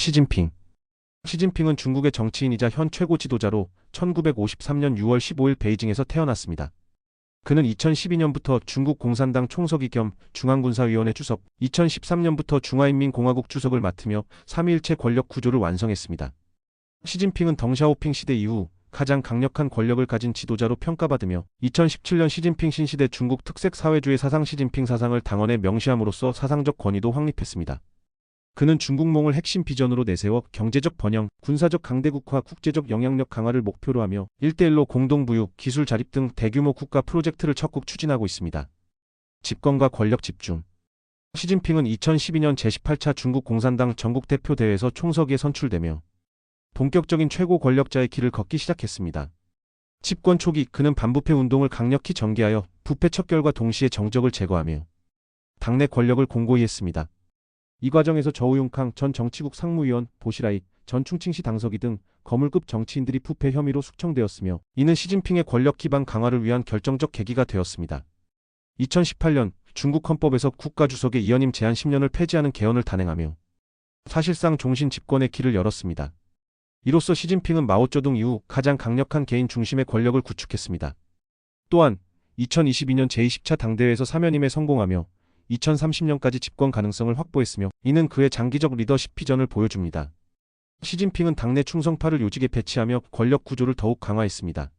시진핑 시진핑은 중국의 정치인이자 현 최고 지도자로 1953년 6월 15일 베이징에서 태어났습니다. 그는 2012년부터 중국 공산당 총서기 겸 중앙군사위원회 주석, 2013년부터 중화인민공화국 주석을 맡으며 3위일체 권력 구조를 완성했습니다. 시진핑은 덩샤오핑 시대 이후 가장 강력한 권력을 가진 지도자로 평가받으며 2017년 시진핑 신시대 중국 특색 사회주의 사상 시진핑 사상을 당원에 명시함으로써 사상적 권위도 확립했습니다. 그는 중국몽을 핵심 비전으로 내세워 경제적 번영, 군사적 강대국화, 국제적 영향력 강화를 목표로 하며 1대1로 공동부유, 기술 자립 등 대규모 국가 프로젝트를 적극 추진하고 있습니다. 집권과 권력 집중 시진핑은 2012년 제18차 중국 공산당 전국 대표 대회에서 총서기에 선출되며 본격적인 최고 권력자의 길을 걷기 시작했습니다. 집권 초기 그는 반부패 운동을 강력히 전개하여 부패 척결과 동시에 정적을 제거하며 당내 권력을 공고히 했습니다. 이 과정에서 저우융캉 전 정치국 상무위원, 보시라이 전 충칭시 당서기 등 거물급 정치인들이 부패 혐의로 숙청되었으며 이는 시진핑의 권력 기반 강화를 위한 결정적 계기가 되었습니다. 2018년 중국 헌법에서 국가주석의 이연임 제한 10년을 폐지하는 개헌을 단행하며 사실상 종신 집권의 길을 열었습니다. 이로써 시진핑은 마오쩌둥 이후 가장 강력한 개인 중심의 권력을 구축했습니다. 또한 2022년 제20차 당대회에서 사면임에 성공하며 2030년까지 집권 가능성을 확보했으며 이는 그의 장기적 리더십 비전을 보여줍니다. 시진핑은 당내 충성파를 요직에 배치하며 권력 구조를 더욱 강화했습니다.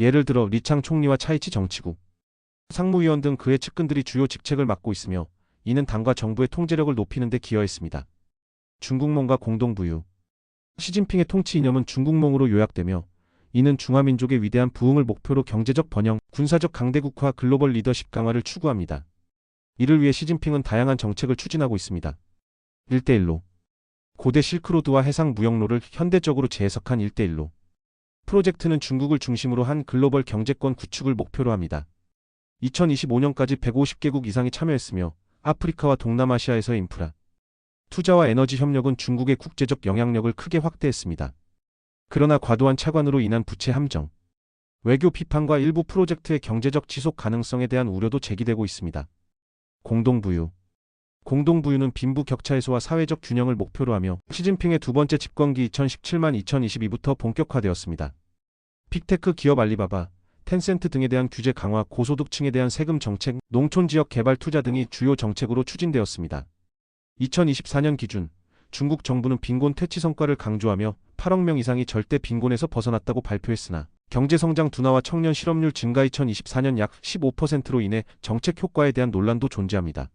예를 들어 리창 총리와 차이치 정치국, 상무위원 등 그의 측근들이 주요 직책을 맡고 있으며 이는 당과 정부의 통제력을 높이는 데 기여했습니다. 중국몽과 공동부유 시진핑의 통치 이념은 중국몽으로 요약되며 이는 중화민족의 위대한 부흥을 목표로 경제적 번영, 군사적 강대국화, 글로벌 리더십 강화를 추구합니다. 이를 위해 시진핑은 다양한 정책을 추진하고 있습니다. 1대1로 고대 실크로드와 해상 무역로를 현대적으로 재해석한 1대1로 프로젝트는 중국을 중심으로 한 글로벌 경제권 구축을 목표로 합니다. 2025년까지 150개국 이상이 참여했으며 아프리카와 동남아시아에서의 인프라, 투자와 에너지 협력은 중국의 국제적 영향력을 크게 확대했습니다. 그러나 과도한 차관으로 인한 부채 함정, 외교 비판과 일부 프로젝트의 경제적 지속 가능성에 대한 우려도 제기되고 있습니다. 공동부유 공동부유는 빈부 격차 해소와 사회적 균형을 목표로 하며 시진핑의 두 번째 집권기 2017만 2022부터 본격화되었습니다. 빅테크 기업 알리바바, 텐센트 등에 대한 규제 강화, 고소득층에 대한 세금 정책, 농촌 지역 개발 투자 등이 주요 정책으로 추진되었습니다. 2024년 기준 중국 정부는 빈곤 퇴치 성과를 강조하며 8억 명 이상이 절대 빈곤에서 벗어났다고 발표했으나 경제 성장 둔화와 청년 실업률 증가 2024년 약 15%로 인해 정책 효과에 대한 논란도 존재합니다.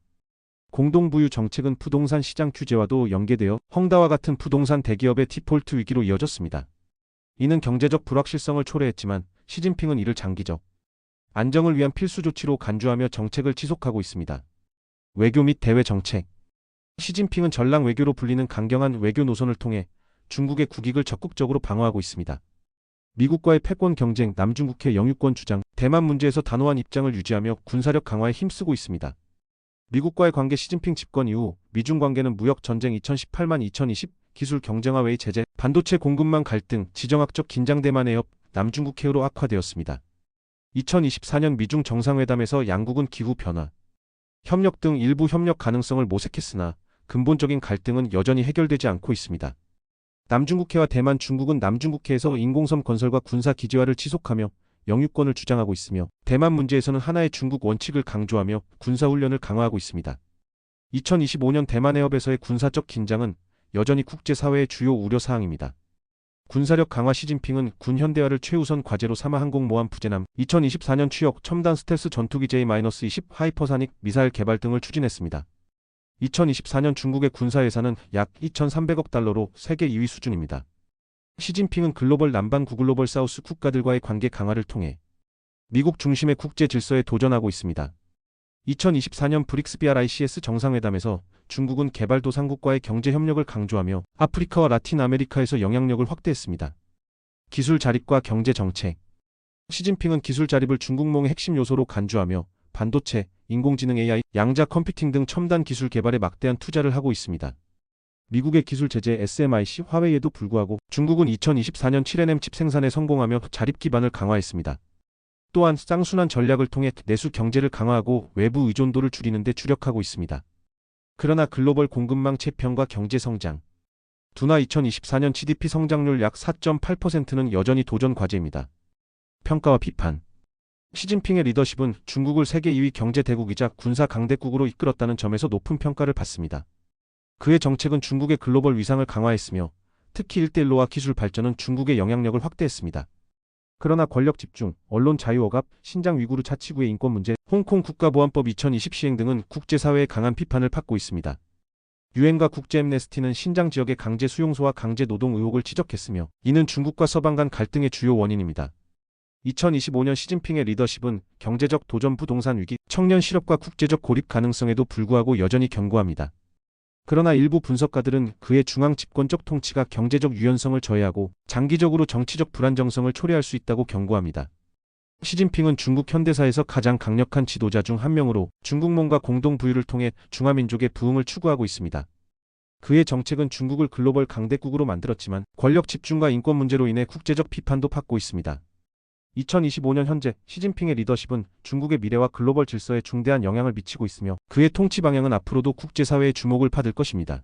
공동부유 정책은 부동산 시장 규제와도 연계되어 헝다와 같은 부동산 대기업의 디폴트 위기로 이어졌습니다. 이는 경제적 불확실성을 초래했지만 시진핑은 이를 장기적 안정을 위한 필수 조치로 간주하며 정책을 지속하고 있습니다. 외교 및 대외 정책 시진핑은 전랑 외교로 불리는 강경한 외교 노선을 통해 중국의 국익을 적극적으로 방어하고 있습니다. 미국과의 패권 경쟁, 남중국해 영유권 주장, 대만 문제에서 단호한 입장을 유지하며 군사력 강화에 힘쓰고 있습니다. 미국과의 관계 시진핑 집권 이후 미중 관계는 무역 전쟁 2018만 2020, 기술 경쟁화 외의 제재, 반도체 공급망 갈등, 지정학적 긴장 대만 해협, 남중국 해우로 악화되었습니다. 2024년 미중 정상회담에서 양국은 기후 변화, 협력 등 일부 협력 가능성을 모색했으나 근본적인 갈등은 여전히 해결되지 않고 있습니다. 남중국해와 대만 중국은 남중국해에서 인공섬 건설과 군사 기지화를 지속하며 영유권을 주장하고 있으며 대만 문제에서는 하나의 중국 원칙을 강조하며 군사훈련을 강화하고 있습니다. 2025년 대만 해협에서의 군사적 긴장은 여전히 국제사회의 주요 우려사항입니다. 군사력 강화 시진핑은 군 현대화를 최우선 과제로 삼아 항공모함 부재남, 2024년 취역 첨단 스텔스 전투기 J-20 하이퍼사닉 미사일 개발 등을 추진했습니다. 2024년 중국의 군사 예산은 약 2,300억 달러로 세계 2위 수준입니다. 시진핑은 글로벌 남반 구글로벌 사우스 국가들과의 관계 강화를 통해 미국 중심의 국제 질서에 도전하고 있습니다. 2024년 브릭스 BRICS 정상회담에서 중국은 개발도상국과의 경제 협력을 강조하며 아프리카와 라틴 아메리카에서 영향력을 확대했습니다. 기술 자립과 경제 정책 시진핑은 기술 자립을 중국몽의 핵심 요소로 간주하며 반도체, 인공지능 AI, 양자 컴퓨팅 등 첨단 기술 개발에 막대한 투자를 하고 있습니다. 미국의 기술 제재 SMIC 화웨이에도 불구하고 중국은 2024년 7nm 칩 생산에 성공하며 자립 기반을 강화했습니다. 또한 쌍순환 전략을 통해 내수 경제를 강화하고 외부 의존도를 줄이는 데 주력하고 있습니다. 그러나 글로벌 공급망 채평과 경제 성장, 두나 2024년 GDP 성장률 약 4.8%는 여전히 도전 과제입니다. 평가와 비판 시진핑의 리더십은 중국을 세계 2위 경제 대국이자 군사 강대국으로 이끌었다는 점에서 높은 평가를 받습니다. 그의 정책은 중국의 글로벌 위상을 강화했으며 특히 일대일로와 기술 발전은 중국의 영향력을 확대했습니다. 그러나 권력 집중, 언론 자유 억압, 신장 위구르 자치구의 인권 문제, 홍콩 국가보안법 2020 시행 등은 국제사회의 강한 비판을 받고 있습니다. 유엔과 국제 엠네스티는 신장 지역의 강제 수용소와 강제 노동 의혹을 지적했으며 이는 중국과 서방 간 갈등의 주요 원인입니다. 2025년 시진핑의 리더십은 경제적 도전 부동산 위기, 청년 실업과 국제적 고립 가능성에도 불구하고 여전히 견고합니다. 그러나 일부 분석가들은 그의 중앙 집권적 통치가 경제적 유연성을 저해하고 장기적으로 정치적 불안정성을 초래할 수 있다고 경고합니다. 시진핑은 중국 현대사에서 가장 강력한 지도자 중 한 명으로 중국몽과 공동 부유를 통해 중화민족의 부흥을 추구하고 있습니다. 그의 정책은 중국을 글로벌 강대국으로 만들었지만 권력 집중과 인권 문제로 인해 국제적 비판도 받고 있습니다. 2025년 현재 시진핑의 리더십은 중국의 미래와 글로벌 질서에 중대한 영향을 미치고 있으며 그의 통치 방향은 앞으로도 국제사회의 주목을 받을 것입니다.